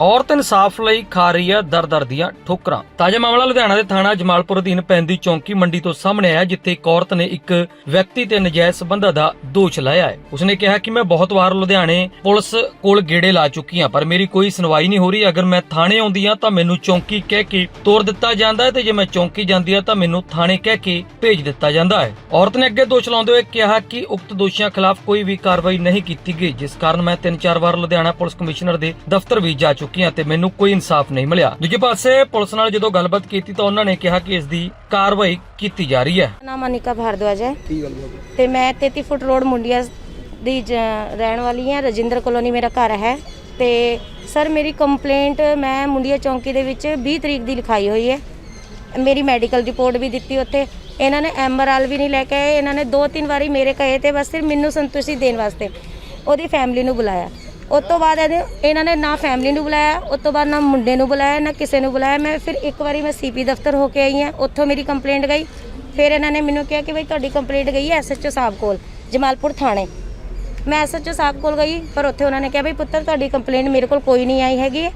ਔਰਤ ਇਨਸਾਫ ਲਈ ਖਾ ਰਹੀ ਹੈ ਦਰ-ਦਰ ਦੀਆਂ ਠੋਕਰਾਂ। ਤਾਜ਼ਾ ਮਾਮਲਾ ਲੁਧਿਆਣਾ ਦੇ ਥਾਣਾ ਜਮਾਲਪੁਰ ਅਧੀਨ ਪੈਂਦੀ ਚੌਂਕੀ ਮੰਡੀ ਤੋਂ ਸਾਹਮਣੇ ਆਇਆ, ਜਿੱਥੇ ਇੱਕ ਔਰਤ ਨੇ ਇੱਕ ਵਿਅਕਤੀ ਤੇ ਨਜਾਇਜ਼ ਸਬੰਧਾਂ ਦਾ ਦੋਸ਼ ਲਾਇਆ ਹੈ। ਉਸਨੇ ਕਿਹਾ ਕਿ ਮੈਂ ਬਹੁਤ ਵਾਰ ਲੁਧਿਆਣੇ ਪੁਲਿਸ ਕੋਲ ਗੇੜੇ ਲਾ ਚੁੱਕੀ ਹਾਂ, ਪਰ ਮੇਰੀ ਕੋਈ ਸੁਣਵਾਈ ਨਹੀਂ ਹੋ ਰਹੀ। ਅਗਰ ਮੈਂ ਥਾਣੇ ਆਉਂਦੀ ਹਾਂ, ਤਾਂ ਮੈਨੂੰ ਚੌਂਕੀ ਕਹਿ ਕੇ ਤੋਰ ਦਿੱਤਾ ਜਾਂਦਾ ਹੈ ਤੇ ਜੇ ਮੈਂ ਚੌਂਕੀ ਜਾਂਦੀ ਹਾਂ, ਤਾਂ ਮੈਨੂੰ ਥਾਣੇ ਕਹਿ ਕੇ ਭੇਜ ਦਿੱਤਾ ਜਾਂਦਾ ਹੈ। ਔਰਤ ਨੇ ਅੱਗੇ ਦੋਸ਼ ਲਾਉਂਦੇ ਹੋਏ ਕਿਹਾ ਕਿ ਉਕਤ ਦੋਸ਼ੀਆਂ ਖਿਲਾਫ ਕੋਈ ਵੀ ਕਾਰਵਾਈ ਨਹੀਂ ਕੀਤੀ ਗਈ, ਜਿਸ ਕਾਰਨ ਮੈਂ ਤਿੰਨ ਚਾਰ ਵਾਰ ਲੁਧਿਆਣਾ ਪੁਲਿਸ ਕਮਿਸ਼ਨਰ ਦੇ ਦਫ਼ਤਰ ਵੀ ਜਾ ਚੁੱਕੀ ਹਾਂ ਤੇ ਮੈਨੂੰ ਕੋਈ ਇਨਸਾਫ ਨਹੀਂ ਮਿਲਿਆ। ਦੂਜੇ ਪਾਸੇ ਪੁਲਿਸ ਨਾਲ ਜਦੋਂ ਗੱਲਬਾਤ ਕੀਤੀ ਤਾਂ ਉਹਨਾਂ ਨੇ ਕਿਹਾ ਕਿ ਇਸ ਦੀ ਕਾਰਵਾਈ ਕੀਤੀ ਜਾ ਰਹੀ ਹੈ। ਨਾਮ ਅਨਿਕਾ ਭਾਰਦਵਾਜ ਹੈ। ਕੀ ਗੱਲ ਬਾਤ ਤੇ ਮੈਂ 33 ਫੁੱਟ ਰੋਡ ਮੁੰਡੀਆ ਦੀ ਜ- ਰਹਿਣ ਵਾਲੀ ਹਾਂ। ਰਜਿੰਦਰ ਕਲੋਨੀ ਮੇਰਾ ਘਰ ਹੈ। ਤੇ ਸਰ ਮੇਰੀ ਕੰਪਲੇਂਟ ਮੈਂ ਮੁੰਡੀਆ ਚੌਂਕੀ ਦੇ ਵਿੱਚ 20 ਤਰੀਕ ਦੀ ਲਿਖਾਈ ਹੋਈ ਹੈ। ਮੇਰੀ ਮੈਡੀਕਲ ਰਿਪੋਰਟ ਵੀ ਦਿੱਤੀ ਉੱਥੇ। ਇਹਨਾਂ ਨੇ ਐਮਆਰਐਲ ਵੀ ਨਹੀਂ ਲੈ ਕੇ ਆਏ। ਇਹਨਾਂ ਨੇ ਦੋ ਤਿੰਨ ਵਾਰੀ ਮੇਰੇ ਕਹੇ ਤੇ ਬਸ ਸਿਰ ਮੈਨੂੰ ਸੰਤੁਸ਼ਟੀ ਦੇਣ ਵਾਸਤੇ ਉਹਦੀ ਫੈਮਿਲੀ ਨੂੰ ਬੁਲਾਇਆ। ਉਸ ਤੋਂ ਬਾਅਦ ਇਹਨੇ- ਇਹਨਾਂ ਨੇ ਨਾ ਫੈਮਿਲੀ ਨੂੰ ਬੁਲਾਇਆ ਉਸ ਤੋਂ ਬਾਅਦ ਨਾ ਮੁੰਡੇ ਨੂੰ ਬੁਲਾਇਆ ਨਾ ਕਿਸੇ ਨੂੰ ਬੁਲਾਇਆ। ਮੈਂ ਫਿਰ ਇੱਕ ਵਾਰੀ ਮੈਂ ਸੀਪੀ ਦਫ਼ਤਰ ਹੋ ਕੇ ਆਈ ਹਾਂ ਉੱਥੋਂ ਮੇਰੀ ਕੰਪਲੇਂਟ ਗਈ। ਫਿਰ ਇਹਨਾਂ ਨੇ ਮੈਨੂੰ ਕਿਹਾ ਕਿ ਬਈ ਤੁਹਾਡੀ ਕੰਪਲੇਂਟ ਗਈ ਹੈ ਐਸਐਚਓ ਸਾਹਿਬ ਕੋਲ ਜਮਾਲਪੁਰ ਥਾਣੇ। ਮੈਂ ਐਸਐਚਓ ਸਾਹਿਬ ਕੋਲ ਗਈ ਪਰ ਉੱਥੇ ਉਹਨਾਂ ਨੇ ਕਿਹਾ ਬਈ ਪੁੱਤਰ ਤੁਹਾਡੀ ਕੰਪਲੇਂਟ ਮੇਰੇ ਕੋਲ ਕੋਈ ਨਹੀਂ ਆਈ ਹੈਗੀ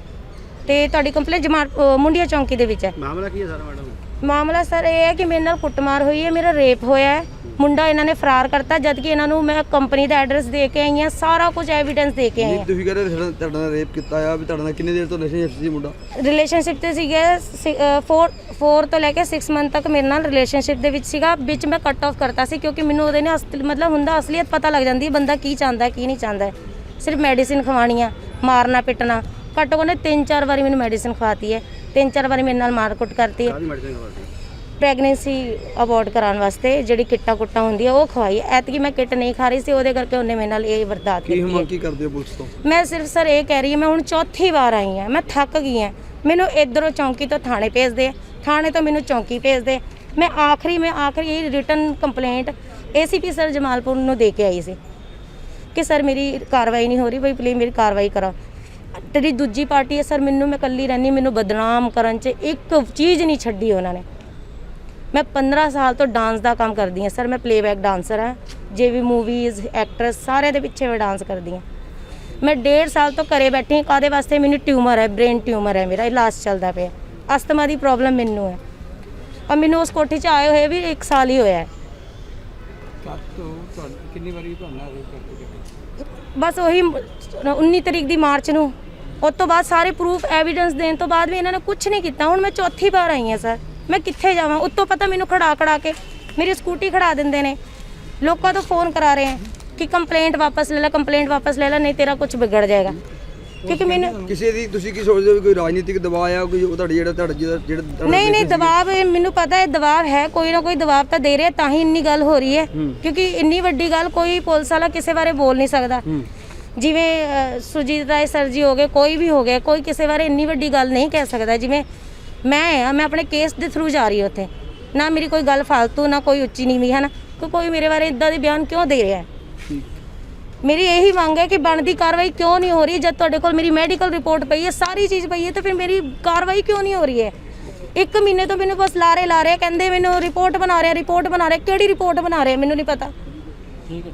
ਤੇ ਤੁਹਾਡੀ ਕੰਪਲੇਂਟ ਜਮਾਲ ਮੁੰਡੀਆ ਚੌਂਕੀ ਦੇ ਵਿੱਚ ਹੈ। ਮਾਮਲਾ ਕੀ ਹੈ ਸਾਰਾ ਮੈਡਮ? ਮਾਮਲਾ ਸਰ ਇਹ ਹੈ ਕਿ ਮੇਰੇ ਨਾਲ ਕੁੱਟਮਾਰ ਹੋਈ ਹੈ ਮੇਰਾ ਰੇਪ ਹੋਇਆ ਹੈ। ਮੁੰਡਾ ਇਹਨਾਂ ਨੇ ਫਰਾਰ ਕਰਤਾ ਜਦ ਕਿ ਇਹਨਾਂ ਨੂੰ ਮੈਂ ਕੰਪਨੀ ਦਾ ਐਡਰੈਸ ਦੇ ਕੇ ਆਈ ਹਾਂ ਸਾਰਾ ਕੁਝ ਐਵੀਡੈਂਸ ਦੇ ਕੇ ਆਈ ਤੁਸੀਂ ਕਹਿੰਦੇ ਤੁਹਾਡਾ ਤੁਹਾਡੇ ਨਾਲ ਰੇਪ ਕੀਤਾ ਆ ਵੀ ਤੁਹਾਡੇ ਨਾਲ ਕਿੰਨੇ ਦੇਰ ਤੋਂ ਰਿਲੇਸ਼ਨਸ਼ਿਪ ਸੀ ਮੁੰਡਾ? ਰਿਲੇਸ਼ਨਸ਼ਿਪ ਤੇ ਸੀਗੇ 4 4 ਤੋਂ ਲੈ ਕੇ 6 ਮੰਥ ਤੱਕ ਮੇਰੇ ਨਾਲ ਰਿਲੇਸ਼ਨਸ਼ਿਪ ਦੇ ਵਿੱਚ ਸੀਗਾ ਵਿੱਚ ਮੈਂ ਕੱਟ ਆਫ ਕਰਤਾ ਸੀ ਕਿਉਂਕਿ ਮੈਨੂੰ ਉਹਦੇ ਨੇ ਅਸਲ ਮਤਲਬ ਹੁੰਦਾ ਅਸਲੀਅਤ ਪਤਾ ਲੱਗ ਜਾਂਦੀ ਹੈ ਬੰਦਾ ਕੀ ਚਾਹੁੰਦਾ ਹੈ ਕੀ ਨਹੀਂ ਚਾਹੁੰਦਾ। ਹੈ। ਸਿਰਫ ਮੈਡੀਸਿਨ ਖਵਾਉਣੀਆਂ ਮਾਰਨਾ ਪਿੱਟਣਾ। ਘੱਟੋ ਘੱਟ ਤਿੰਨ ਚਾਰ ਵਾਰੀ ਮੈਨੂੰ ਮੈਡੀਸਿਨ ਖਵਾਤੀ ਹੈ ਤਿੰਨ ਚਾਰ ਵਾਰੀ ਮੇਰੇ ਨਾਲ ਮਾਰਕੁੱਟ ਕਰਤੀ ਹੈ। ਕਾਹਦੀ ਮੈਡੀਸਿਨ ਖਵਾਤੀ? ਪ੍ਰੈਗਨੈਂਸੀ ਅਬੋਰਟ ਕਰਾਉਣ ਵਾਸਤੇ ਜਿਹੜੀ ਕਿੱਟਾ ਕੁੱਟਾ ਹੁੰਦੀ ਹੈ ਉਹ ਖਵਾਈ। ਐਤਕੀ ਮੈਂ ਕਿੱਟ ਨਹੀਂ ਖਾ ਰਹੀ ਸੀ ਉਹਦੇ ਕਰਕੇ ਉਹਨੇ ਮੇਰੇ ਨਾਲ ਇਹ ਵਰਦਾਤ ਕੀ ਕੀਤੀ ਹੈ। ਮੰਗ ਕੀ ਕਰਦੇ ਹੋ ਪੁਲਿਸ ਤੋਂ? ਮੈਂ ਸਿਰਫ ਸਰ ਇਹ ਕਹਿ ਰਹੀ ਹਾਂ ਮੈਂ ਹੁਣ ਚੌਥੀ ਵਾਰ ਆਈ ਹਾਂ ਮੈਂ ਥੱਕ ਗਈ ਹਾਂ। ਮੈਨੂੰ ਇਧਰੋਂ ਚੌਂਕੀ ਤੋਂ ਥਾਣੇ ਭੇਜਦੇ ਆ ਥਾਣੇ ਤੋਂ ਮੈਨੂੰ ਚੌਂਕੀ ਭੇਜਦੇ ਮੈਂ ਆਖਰੀ ਮੈਂ ਆਖਰੀ written complaint ACP sir Jamalpur ਨੂੰ ਦੇ ਕੇ ਆਈ ਸੀ ਕਿ ਸਰ ਮੇਰੀ ਕਾਰਵਾਈ ਨਹੀਂ ਹੋ ਰਹੀ ਬਈ ਪਲੀਜ਼ ਮੇਰੀ ਕਾਰਵਾਈ ਕਰੋ। ਤੇਰੀ ਦੂਜੀ ਪਾਰਟੀ ਹੈ ਸਰ ਮੈਨੂੰ ਮੈਂ ਇਕੱਲੀ ਰਹਿੰਦੀ ਮੈਨੂੰ ਬਦਨਾਮ ਕਰਨ 'ਚ ਇੱਕ ਚੀਜ਼ ਨਹੀਂ ਛੱਡੀ ਉਹਨਾਂ ਨੇ। ਮੈਂ 15 ਸਾਲ ਤੋਂ ਡਾਂਸ ਦਾ ਕੰਮ ਕਰਦੀ ਹਾਂ ਸਰ ਮੈਂ ਪਲੇਬੈਕ ਡਾਂਸਰ ਹਾਂ। ਜੇ ਵੀ ਮੂਵੀਜ਼ ਐਕਟਰਸ ਸਾਰੇ ਦੇ ਪਿੱਛੇ ਮੈਂ ਡਾਂਸ ਕਰਦੀ ਹਾਂ। ਮੈਂ 1.5 ਸਾਲ ਤੋਂ ਘਰੇ ਬੈਠੀ ਹਾਂ। ਕਾਦੇ ਵਾਸਤੇ? ਮੈਨੂੰ ਟਿਊਮਰ ਹੈ ਬ੍ਰੇਨ ਟਿਊਮਰ ਹੈ ਮੇਰਾ। ਇਲਾਜ ਚੱਲਦਾ ਪਿਆ। ਅਸਥਮਾ ਦੀ ਪ੍ਰੋਬਲਮ ਮੈਨੂੰ ਹੈ। ਔਰ ਮੈਨੂੰ ਉਸ ਕੋਠੀ 'ਚ ਆਏ ਹੋਏ ਵੀ 1 ਸਾਲ ਹੀ ਹੋਇਆ ਹੈ। ਕਿੰਨੀ ਵਾਰੀ ਤੁਹਾਨੂੰ ਰੇਪ ਕਰਕੇ ਬਸ ਉਹੀ 19 ਤਰੀਕ ਦੀ ਮਾਰਚ ਨੂੰ। ਉਸ ਤੋਂ ਬਾਅਦ ਸਾਰੇ ਪ੍ਰੂਫ ਐਵੀਡੈਂਸ ਦੇਣ ਤੋਂ ਬਾਅਦ ਵੀ ਇਹਨਾਂ ਨੇ ਕੁਝ ਨਹੀਂ ਕੀਤਾ। ਹੁਣ ਮੈਂ ਚੌਥੀ ਵਾਰ ਆਈ ਹਾਂ ਸਰ ਮੈਂ ਕਿੱਥੇ ਜਾਵਾਂ? ਉੱਤੋਂ ਪਤਾ ਮੈਨੂੰ ਖੜਾ ਖੜਾ ਕੇ ਮੇਰੀ ਸਕੂਟੀ ਖੜਾ ਦਿੰਦੇ ਨੇ। ਲੋਕਾਂ ਤੋਂ ਫੋਨ ਕਰਾ ਰਹੇ ਹੈ ਕਿ ਕੰਪਲੇਂਟ ਵਾਪਸ ਲੈ ਲੈ ਕੰਪਲੇਂਟ ਵਾਪਸ ਲੈ ਲੈ ਨਹੀਂ ਤੇਰਾ ਕੁਝ ਵਿਗੜ ਜਾਏਗਾ। ਕਿਉਂਕਿ ਮੈਨੂੰ ਕਿਸੇ ਦੀ ਤੁਸੀਂ ਕੀ ਸੋਚਦੇ ਹੋ ਵੀ ਕੋਈ ਰਾਜਨੀਤਿਕ ਦਬਾਅ ਆ ਕੋਈ ਉਹ ਤੁਹਾਡੀ ਜਿਹੜਾ ਤੁਹਾਡਾ ਜਿਹੜਾ ਜਿਹੜਾ ਨਹੀਂ ਨਹੀਂ ਦਬਾਅ ਇਹ ਮੈਨੂੰ ਪਤਾ ਹੈ ਦਬਾਅ ਹੈ ਕੋਈ ਨਾ ਕੋਈ ਦਬਾਅ ਤਾਂ ਦੇ ਰਿਹਾ ਤਾਂ ਹੀ ਇੰਨੀ ਗੱਲ ਹੋ ਰਹੀ ਹੈ। ਕਿਉਂਕਿ ਇੰਨੀ ਵੱਡੀ ਗੱਲ ਕੋਈ ਪੁਲਿਸ ਵਾਲਾ ਕਿਸੇ ਬਾਰੇ ਬੋਲ ਨਹੀਂ ਸਕਦਾ। ਜਿਵੇਂ ਅ, ਸੁਰਜੀਤ ਰਾਏ ਸਰ ਜੀ ਹੋ ਗਏ ਕੋਈ ਵੀ ਹੋ ਗਿਆ ਕੋਈ ਕਿਸੇ ਬਾਰੇ ਇੰਨੀ ਵੱਡੀ ਗੱਲ ਨਹੀਂ ਕਹਿ ਸਕਦਾ। ਜਿਵੇਂ ਮੈਂ ਆ ਮੈਂ ਆਪਣੇ ਕੇਸ ਦੇ ਥਰੂ ਜਾ ਰਹੀ ਹਾਂ ਉੱਥੇ। ਨਾ ਮੇਰੀ ਕੋਈ ਗੱਲ ਫालतू ਨਾ ਕੋਈ ਉੱਚੀ ਨੀਵੀਂ ਹੈ ਨਾ ਕਿ ਕੋਈ ਮੇਰੇ ਬਾਰੇ ਇਦਾਂ ਦੇ ਬਿਆਨ ਕਿਉਂ ਦੇ ਰਿਹਾ ਹੈ? ਮੇਰੀ ਇਹੀ ਮੰਗ ਹੈ ਕਿ ਬਣਦੀ ਕਾਰਵਾਈ ਕਿਉਂ ਨਹੀਂ ਹੋ ਰਹੀ? ਜਦ ਤੁਹਾਡੇ ਕੋਲ ਮੇਰੀ ਮੈਡੀਕਲ ਰਿਪੋਰਟ ਪਈ ਹੈ ਸਾਰੀ ਚੀਜ਼ ਪਈ ਹੈ ਤਾਂ ਫਿਰ ਮੇਰੀ ਕਾਰਵਾਈ ਕਿਉਂ ਨਹੀਂ ਹੋ ਰਹੀ ਹੈ? ਇੱਕ ਮਹੀਨੇ ਤੋਂ ਮੈਨੂੰ ਬਸ ਲਾਰੇ ਲਾ ਰਹੇ ਕਹਿੰਦੇ ਮੈਨੂੰ ਰਿਪੋਰਟ ਬਣਾ ਰਿਹਾ ਰਿਪੋਰਟ ਬਣਾ ਰਿਹਾ ਕਿਹੜੀ ਰਿਪੋਰਟ ਬਣਾ ਰਿਹਾ ਮੈਨੂੰ ਨਹੀਂ ਪਤਾ। ਠੀਕ ਹੈ।